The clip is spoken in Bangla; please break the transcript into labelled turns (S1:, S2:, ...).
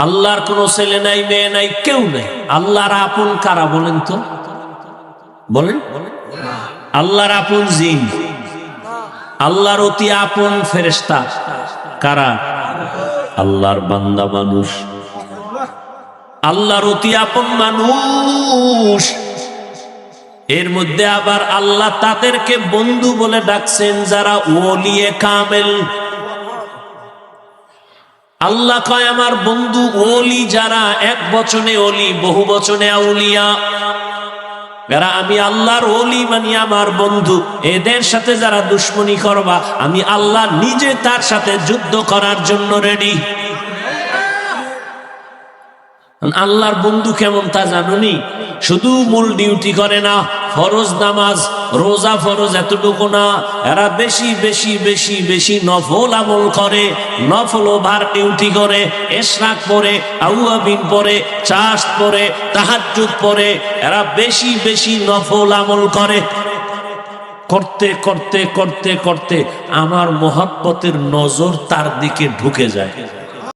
S1: আল্লাহর কোনো ছেলে নাই, মেয়ে নাই, কেউ নাই। আল্লাহর আপন কারা বলেন তো? বলেন? আল্লাহর আপন জিন। আল্লাহর অতি আপন ফেরেস্তা কারা? আল্লাহর বান্দা মানুষ। আল্লাহর অতি আপন মানুষ। এর মধ্যে আবার আল্লাহ তাদেরকে বন্ধু বলে ডাকছেন যারা ওলিয়ে কামেল। আল্লাহ কয়, আমার বন্ধু ওলি যারা, এক বচনে ওলি, বহু বচনে আউলিয়া। এরা আমি আল্লাহর ওলি মানি, আমার বন্ধু, এদের সাথে যারা দুশ্মনী করবা, আমি আল্লাহ নিজে তার সাথে যুদ্ধ করার জন্য রেডি আল্লাহর বন্ধু কেমন তা জানুনি শুধু মূল ডিউটি করে না। ফরজ নামাজ, রোজা ফরজ এতটুকু না। এরা বেশি বেশি বেশি বেশি নফল আমল করে, নফল ওভার ডিউটি করে, এশরাক পরে, আউয়াবিন পরে, চাষ পরে, তাহাজ্জুদ পরে, এরা বেশি বেশি নফল আমল করে। করতে করতে করতে করতে আমার মহাব্বতের নজর তার দিকে ঢুকে যায়।